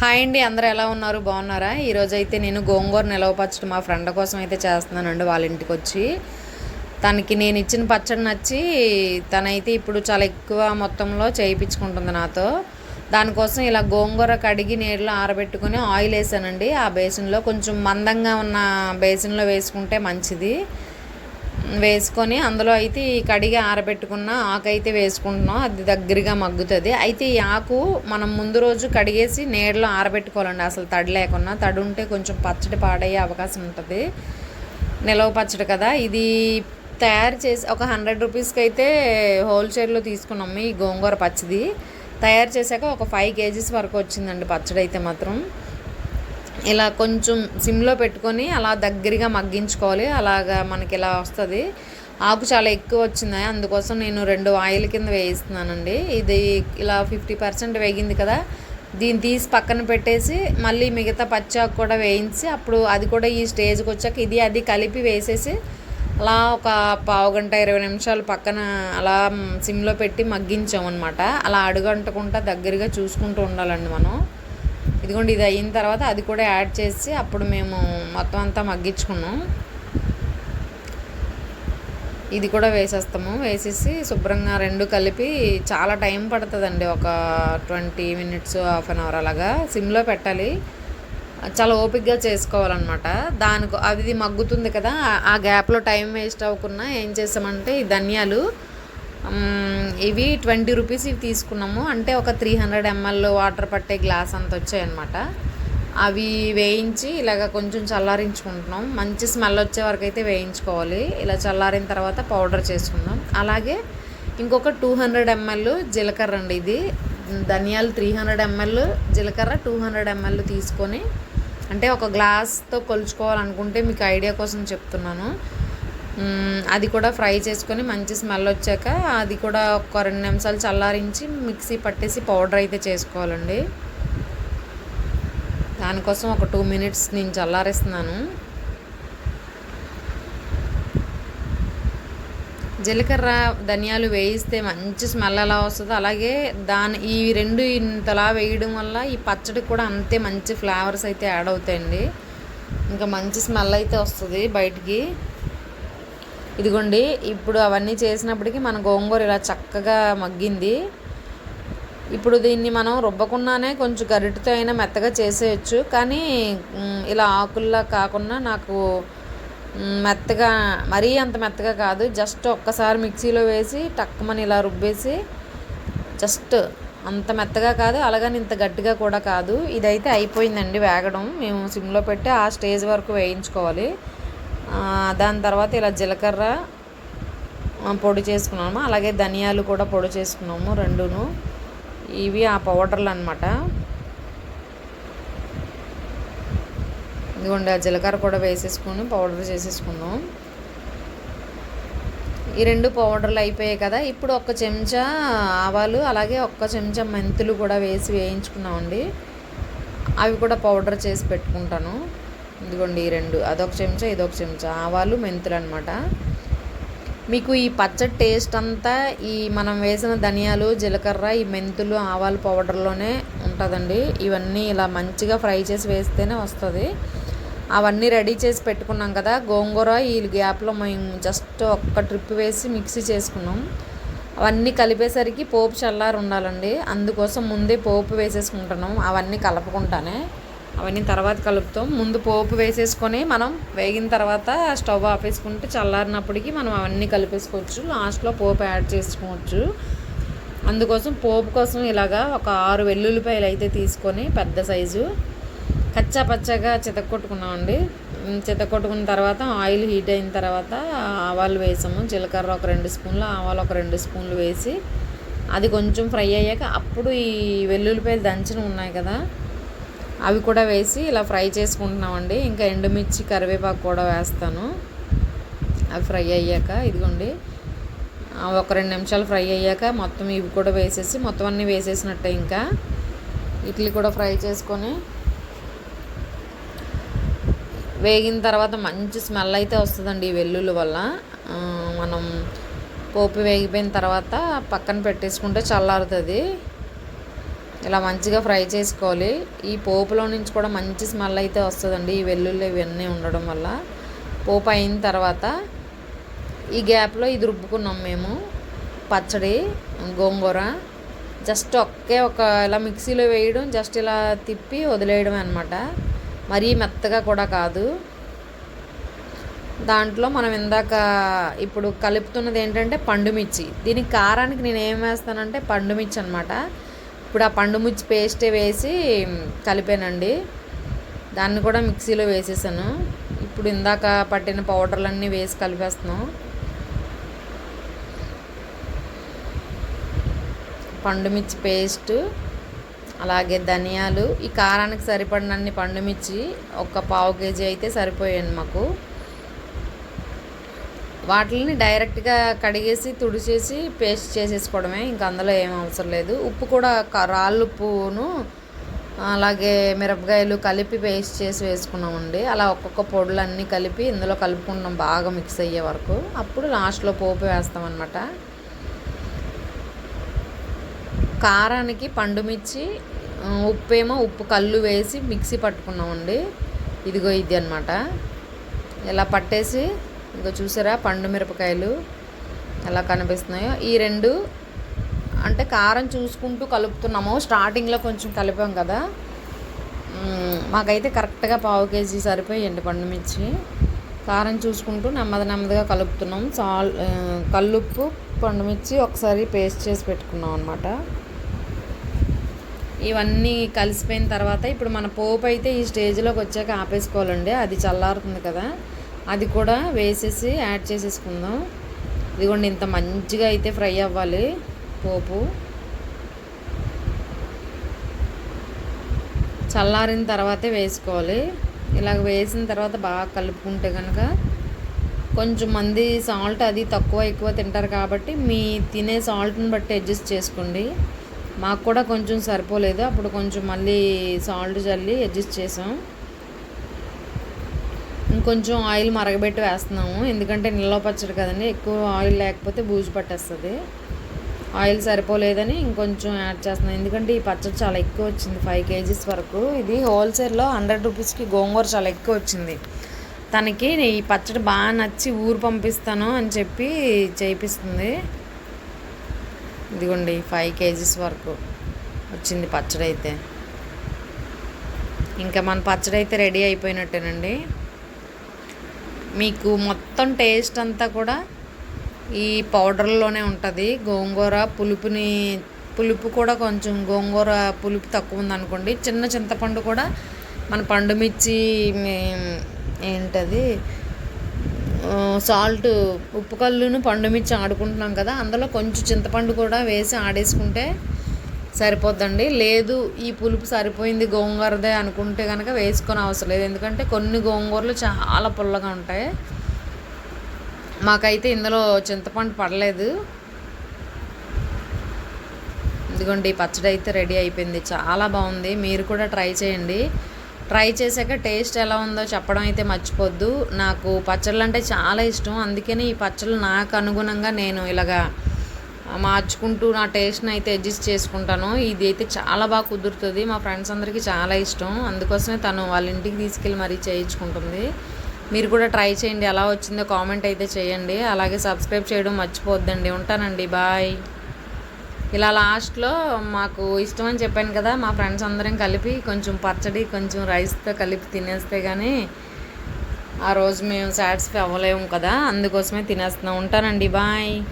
Hi అండి అందరూ ఎలా ఉన్నారు? బాగున్నారా? ఈరోజు అయితే నేను గోంగూర నిలవ పచ్చడి మా ఫ్రెండ్ కోసం అయితే చేస్తున్నానండి వాళ్ళ ఇంటికి వచ్చి. తనకి నేను ఇచ్చిన పచ్చడి నచ్చి తనైతే ఇప్పుడు చాలా ఎక్కువ మొత్తంలో చేయించుకుంటుంది నాతో. దానికోసం ఇలా గోంగూర కడిగి నీళ్ళలో ఆరబెట్టుకొని ఆయిల్ వేసానండి. ఆ బేసిన్లో కొంచెం మందంగా ఉన్న బేసిన్లో వేసుకుంటే మంచిది. వేసుకొని అందులో అయితే ఈ కడిగి ఆరబెట్టుకున్న ఆకు అయితే వేసుకుంటున్నాం. అది దగ్గరగా మగ్గుతుంది. అయితే ఈ ఆకు మనం ముందు రోజు కడిగేసి నీడలో ఆరబెట్టుకోవాలండి. అసలు తడి లేకుండా తడి ఉంటే కొంచెం పచ్చడి పాడయ్యే అవకాశం ఉంటుంది. నిలవ పచ్చడి కదా. ఇది తయారు చేసి ఒక హండ్రెడ్ రూపీస్కి అయితే హోల్సేల్లో తీసుకున్నాం ఈ గోంగూర పచ్చడి. తయారు చేశాక ఒక ఫైవ్ కేజీస్ వరకు వచ్చిందండి పచ్చడి అయితే మాత్రం. ఇలా కొంచెం సిమ్లో పెట్టుకొని అలా దగ్గరగా మగ్గించుకోవాలి. అలాగా మనకి ఇలా వస్తుంది. ఆకు చాలా ఎక్కువ వచ్చింది. అందుకోసం నేను రెండు ఆయిల్ కింద వేయిస్తున్నానండి. ఇది ఇలా ఫిఫ్టీ పర్సెంట్ వేగింది కదా. దీన్ని తీసి పక్కన పెట్టేసి మళ్ళీ మిగతా పచ్చాకు కూడా వేయించి అప్పుడు అది కూడా ఈ స్టేజ్కి వచ్చాక ఇది అది కలిపి వేసేసి అలా ఒక పావు గంట ఇరవై నిమిషాలు పక్కన అలా సిమ్లో పెట్టి మగ్గించామన్నమాట. అలా అడుగంటకుండా దగ్గరగా చూసుకుంటూ ఉండాలండి మనం. ఇదిగోండి ఇది అయిన తర్వాత అది కూడా యాడ్ చేసి అప్పుడు మేము మొత్తం అంతా మగ్గించుకున్నాం. ఇది కూడా వేసేస్తాము. వేసేసి శుభ్రంగా రెండు కలిపి చాలా టైం పడుతుందండి. ఒక twenty minutes half an hour అలాగా సిమ్లో పెట్టాలి. చాలా ఓపిక్గా చేసుకోవాలన్నమాట. దానికి అది మగ్గుతుంది కదా ఆ గ్యాప్లో టైం వేస్ట్ అవ్వకుండా ఏం చేసామంటే ఈ ధనియాలు ఇవి ట్వంటీ రూపీస్ ఇవి తీసుకున్నాము. అంటే ఒక త్రీ హండ్రెడ్ ఎంఎల్ వాటర్ పట్టే గ్లాస్ అంత వచ్చాయన్నమాట. అవి వేయించి ఇలాగ కొంచెం చల్లారించుకుంటున్నాం. మంచి స్మెల్ వచ్చే వరకు అయితే వేయించుకోవాలి. ఇలా చల్లారిన తర్వాత పౌడర్ చేసుకుందాం. అలాగే ఇంకొక టూ హండ్రెడ్ ఎంఎల్ జీలకర్ర అండి ఇది. ధనియాలు త్రీ హండ్రెడ్ ఎంఎల్ జీలకర్ర టూ హండ్రెడ్ ఎంఎల్ తీసుకొని అంటే ఒక గ్లాస్తో కొలుచుకోవాలనుకుంటే మీకు ఐడియా కోసం చెప్తున్నాను. అది కూడా ఫ్రై చేసుకొని మంచి స్మెల్ వచ్చాక అది కూడా ఒక రెండు నిమిషాలు చల్లారించి మిక్సీ పట్టేసి పౌడర్ అయితే చేసుకోవాలండి. దానికోసం ఒక టూ మినిట్స్ నేను చల్లారిస్తున్నాను. జీలకర్ర ధనియాలు వేయిస్తే మంచి స్మెల్ ఎలా వస్తుందో అలాగే దాని ఈ రెండు ఇంతలా వేయడం వల్ల ఈ పచ్చడి కూడా అంతే మంచి ఫ్లేవర్స్ అయితే యాడ్ అవుతాయండి. ఇంకా మంచి స్మెల్ అయితే వస్తుంది బయటికి. ఇదిగోండి ఇప్పుడు అవన్నీ చేసినప్పటికీ మన గోంగూర ఇలా చక్కగా మగ్గింది. ఇప్పుడు దీన్ని మనం రుబ్బకుండానే కొంచెం గరిటతో అయినా మెత్తగా చేసేయచ్చు. కానీ ఇలా ఆకుల్లా కాకుండా నాకు మెత్తగా మరీ అంత మెత్తగా కాదు. జస్ట్ ఒక్కసారి మిక్సీలో వేసి టక్కుమని ఇలా రుబ్బేసి జస్ట్ అంత మెత్తగా కాదు అలాగని ఇంత గట్టిగా కూడా కాదు. ఇదైతే అయిపోయిందండి వేగడం. మేము సిమ్లో పెట్టి ఆ స్టేజ్ వరకు వేయించుకోవాలి. దాని తర్వాత ఇలా జీలకర్ర పొడి చేసుకున్నాము. అలాగే ధనియాలు కూడా పొడి చేసుకున్నాము రెండును. ఇవి ఆ పౌడర్లు అనమాట ఇదిగోండి ఆ జీలకర్ర కూడా వేసేసుకుని పౌడర్ చేసేసుకున్నాం. ఈ రెండు పౌడర్లు అయిపోయాయి కదా. ఇప్పుడు ఒక చెంచా ఆవాలు అలాగే ఒక్క చెంచా మెంతులు కూడా వేసి వేయించుకున్నామండి. అవి కూడా పౌడర్ చేసి పెట్టుకుంటాను. ఇదిగోండి ఈ రెండు. అదొక చెంచా ఇదొక చెంచా. ఆవాలు మెంతులు అనమాట మీకు ఈ పచ్చడి టేస్ట్ అంతా ఈ మనం వేసిన ధనియాలు జీలకర్ర ఈ మెంతులు ఆవాలు పౌడర్లోనే ఉంటుందండి. ఇవన్నీ ఇలా మంచిగా ఫ్రై చేసి వేస్తేనే వస్తుంది. అవన్నీ రెడీ చేసి పెట్టుకున్నాం కదా. గోంగూర ఈ గ్యాప్లో మేము జస్ట్ ఒక్క ట్రిప్ వేసి మిక్సీ చేసుకున్నాం. అవన్నీ కలిపేసరికి పోపు చల్లారు ఉండాలండి. అందుకోసం ముందే పోపు వేసేసుకుంటున్నాం. అవన్నీ కలపకుండానే. అవన్నీ తర్వాత కలుపుతాం. ముందు పోపు వేసేసుకొని మనం వేగిన తర్వాత స్టవ్ ఆపేసుకుంటే చల్లారినప్పటికీ మనం అవన్నీ కలిపేసుకోవచ్చు. లాస్ట్లో పోపు యాడ్ చేసుకోవచ్చు. అందుకోసం పోపు కోసం ఇలాగా ఒక ఆరు వెల్లుల్లిపాయలు అయితే తీసుకొని పెద్ద సైజు కచ్చా పచ్చగా చితక్కొట్టుకున్నామండి. చితక్కొట్టుకున్న తర్వాత ఆయిల్ హీట్ అయిన తర్వాత ఆవాలు వేసాము. జీలకర్ర ఒక రెండు స్పూన్లు ఆవాలు ఒక రెండు స్పూన్లు వేసి అది కొంచెం ఫ్రై అయ్యాక అప్పుడు ఈ వెల్లుల్లిపాయలు దంచిన ఉన్నాయి కదా అవి కూడా వేసి ఇలా ఫ్రై చేసుకుంటున్నామండి. ఇంకా ఎండుమిర్చి కరివేపాకు కూడా వేస్తాను. అవి ఫ్రై అయ్యాక ఇదిగోండి. ఒక రెండు నిమిషాలు ఫ్రై అయ్యాక మొత్తం ఇవి కూడా వేసేసి మొత్తం అన్నీ వేసేసినట్టే ఇంకా. ఇడ్లీ కూడా ఫ్రై చేసుకొని వేగిన తర్వాత మంచి స్మెల్ అయితే వస్తుందండి ఈ వెల్లుల్లి వల్ల. మనం పోపు వేగిపోయిన తర్వాత పక్కన పెట్టేసుకుంటే చల్లారుతుంది. ఇలా మంచిగా ఫ్రై చేసుకోవాలి. ఈ పోపులో నుంచి కూడా మంచి స్మెల్ అయితే వస్తుందండి. ఈ వెల్లుల్లి ఇవన్నీ ఉండడం వల్ల. పోపు అయిన తర్వాత ఈ గ్యాప్లో ఇది రుబ్బుకున్నాం మేము. పచ్చడి గోంగూర. జస్ట్ ఒకే ఒక ఇలా మిక్సీలో వేయడం జస్ట్ ఇలా తిప్పి వదిలేయడం అనమాట మరీ మెత్తగా కూడా కాదు. దాంట్లో మనం ఇందాక ఇప్పుడు కలుపుతున్నది ఏంటంటే పండుమిర్చి. దీనికి కారానికి నేను ఏం వేస్తానంటే పండుమిర్చి అనమాట ఇప్పుడు ఆ పండుమిర్చి పేస్ట్ వేసి కలిపానండి. దాన్ని కూడా మిక్సీలో వేసేసాను. ఇప్పుడు ఇందాక పట్టిన పౌడర్లన్నీ వేసి కలిపేస్తున్నాం. పండుమిర్చి పేస్ట్ అలాగే ధనియాలు. ఈ కారానికి సరిపడినన్ని పండుమిర్చి ఒక పావు కేజీ అయితే సరిపోయాను మాకు. వాటిని డైరెక్ట్గా కడిగేసి తుడిచేసి పేస్ట్ చేసేసుకోవడమే. ఇంకా అందులో ఏం అవసరం లేదు. ఉప్పు కూడా రాళ్ళు ఉప్పును అలాగే మిరపకాయలు కలిపి పేస్ట్ చేసి వేసుకున్నామండి. అలా ఒక్కొక్క పొడులు అన్నీ కలిపి ఇందులో కలుపుకుంటాం బాగా మిక్స్ అయ్యే వరకు. అప్పుడు లాస్ట్లో పోపు వేస్తామన్నమాట. కారానికి పండుమిర్చి ఉప్పేమో ఉప్పు కళ్ళు వేసి మిక్సీ పట్టుకున్నామండి. ఇదిగో ఇది అనమాట ఇలా పట్టేసి ఇంకా చూసారా పండు మిరపకాయలు ఎలా కనిపిస్తున్నాయో? ఈ రెండు అంటే కారం చూసుకుంటూ కలుపుతున్నాము. స్టార్టింగ్లో కొంచెం కలిపాం కదా. మాకైతే కరెక్ట్గా పావు కేజీ సరిపోయండి పండుమిర్చి కారం చూసుకుంటూ నెమ్మది నెమ్మదిగా కలుపుతున్నాం. సాల్ కల్లుప్పు పండుమిర్చి ఒకసారి పేస్ట్ చేసి పెట్టుకున్నాం అనమాట ఇవన్నీ కలిసిపోయిన తర్వాత ఇప్పుడు మన పోపు అయితే ఈ స్టేజ్లోకి వచ్చాక ఆపేసుకోవాలండి. అది చల్లారుతుంది కదా. అది కూడా వేసేసి యాడ్ చేసేసుకుందాం. ఇదిగోండి ఇంత మంచిగా అయితే ఫ్రై అవ్వాలి పోపు. చల్లారిన తర్వాతే వేసుకోవాలి. ఇలాగ వేసిన తర్వాత బాగా కలుపుకుంటే కనుక కొంచెం మంది సాల్ట్ అది తక్కువ ఎక్కువ తింటారు కాబట్టి మీ తినే సాల్ట్ని బట్టి అడ్జస్ట్ చేసుకోండి. మాకు కూడా కొంచెం సరిపోలేదు అప్పుడు కొంచెం మళ్ళీ సాల్ట్ చల్లి అడ్జస్ట్ చేసాం. ఇంకొంచెం ఆయిల్ మరగబెట్టి వేస్తున్నాము. ఎందుకంటే నిల్వ పచ్చడి కదండి ఎక్కువ ఆయిల్ లేకపోతే బూజు పట్టేస్తుంది. ఆయిల్ సరిపోలేదని ఇంకొంచెం యాడ్ చేస్తున్నాం. ఎందుకంటే ఈ పచ్చడి చాలా ఎక్కువ వచ్చింది ఫైవ్ కేజీస్ వరకు. ఇది హోల్సేల్లో హండ్రెడ్ రూపీస్కి గోంగూర చాలా ఎక్కువ వచ్చింది. తనకి ఈ పచ్చడి బాగా నచ్చి ఊరు పంపిస్తాను అని చెప్పి చేయిస్తుంది ఇదిగోండి ఫైవ్ కేజీస్ వరకు వచ్చింది పచ్చడి అయితే ఇంకా మన పచ్చడి అయితే రెడీ అయిపోయినట్టేనండి. మీకు మొత్తం టేస్ట్ అంతా కూడా ఈ పౌడర్లోనే ఉంటుంది. గోంగూర పులుపుని పులుపు కూడా కొంచెం గోంగూర పులుపు తక్కువ ఉందనుకోండి. చిన్న చింతపండు కూడా మన పండు మిర్చి ఏంటది సాల్ట్ ఉప్పు కల్లును పండుమిర్చి ఆడుకుంటున్నాం కదా అందులో కొంచెం చింతపండు కూడా వేసి ఆడేసుకుంటే సరిపోద్దండి. లేదు ఈ పులుపు సరిపోయింది గోంగూరదే అనుకుంటే కనుక వేసుకొని అవసరం లేదు. ఎందుకంటే కొన్ని గోంగూరలు చాలా పుల్లగా ఉంటాయి. మాకైతే ఇందులో చింతపండు పడలేదు. ఇదిగోండి పచ్చడి అయితే రెడీ అయిపోయింది. చాలా బాగుంది. మీరు కూడా ట్రై చేయండి. ట్రై చేశాక టేస్ట్ ఎలా ఉందో చెప్పడం అయితే మర్చిపోద్దు. నాకు పచ్చళ్ళు అంటే చాలా ఇష్టం. అందుకని ఈ పచ్చళ్ళు నాకు అనుగుణంగా నేను ఇలాగా మార్చుకుంటూ నా టేస్ట్ని అయితే అడ్జస్ట్ చేసుకుంటాను. ఇది అయితే చాలా బాగా కుదురుతుంది. మా ఫ్రెండ్స్ అందరికీ చాలా ఇష్టం. అందుకోసమే తను వాళ్ళ ఇంటికి తీసుకెళ్ళి మరీ చేయించుకుంటుంది. మీరు కూడా ట్రై చేయండి. ఎలా వచ్చిందో కామెంట్ అయితే చేయండి. అలాగే సబ్స్క్రైబ్ చేయడం మర్చిపోద్దండి. ఉంటానండి. బాయ్. ఇలా లాస్ట్లో మాకు ఇష్టం అని చెప్పాను కదా మా ఫ్రెండ్స్ అందరం కలిపి కొంచెం పచ్చడి కొంచెం రైస్తో కలిపి తినేస్తే కానీ ఆ రోజు మేము సాటిస్ఫై అవ్వలేము కదా. అందుకోసమే తినేస్తున్నాం. ఉంటానండి. బాయ్.